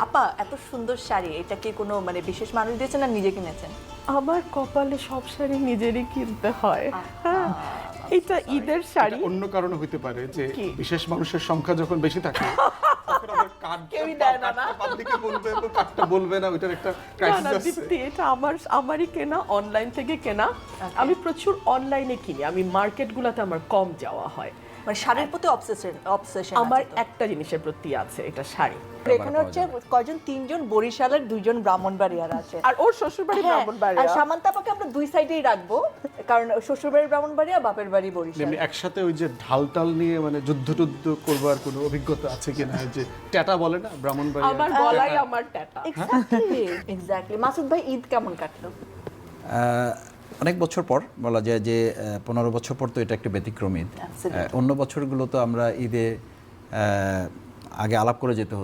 আপা এত সুন্দর শাড়ি এটা কি কোনো মানে বিশেষ মানুষ দিয়েছেন না নিজে কিনেছেন? আমার কপালে সব শাড়ি নিজেরই কিনতে হয়। হ্যাঁ এটা ঈদের শাড়ি। অন্য কারণে হইতে পারে যে বিশেষ মানুষের সংখ্যা যখন বেশি থাকে এটা আমার আমারই কেনা অনলাইন কেনা। আমি প্রচুর অনলাইনে কিনি আমি মার্কেটগুলোতে আমার কম যাওয়া হয়। মানে শাড়ির প্রতি অবসেশন অবসেশন আমার একটা জিনিসের প্রতি আছে এটা শাড়ি। এখানে হচ্ছে কয়জন? তিনজন বরিশালের দুইজন ব্রাহ্মণবাড়িয়ার আছে। আর ওর শ্বশুরবাড়ি হ্যাঁ, ব্রাহ্মণবাড়িয়া? আর সামান্তাপাকে আমরা দুই সাইডেই রাখব কারণ শ্বশুরবাড়ির ব্রাহ্মণবাড়িয়া বাপের বাড়ি বরিশাল। এমনি একসাথে ওই যে ঢাল টাল নিয়ে মানে যুদ্ধ টুদ্ধ করবার কোনো অভিজ্ঞতা আছে কিনা? ওই যে ট্যাটা বলে না ব্রাহ্মণবাড়ি আমার গলায় আমার ট্যাটা। এক্স্যাক্টলি এক্স্যাক্টলি মাসুদ ভাই ঈদ কেমন কাটলো? আহ, অনেক বছর পর বলা যায় যে পনেরো বছর পর তো এটা একটা ব্যতিক্রম। ঈদ অন্য বছরগুলো তো আমরা ঈদে আগে আলাপ করে যেতে হতো।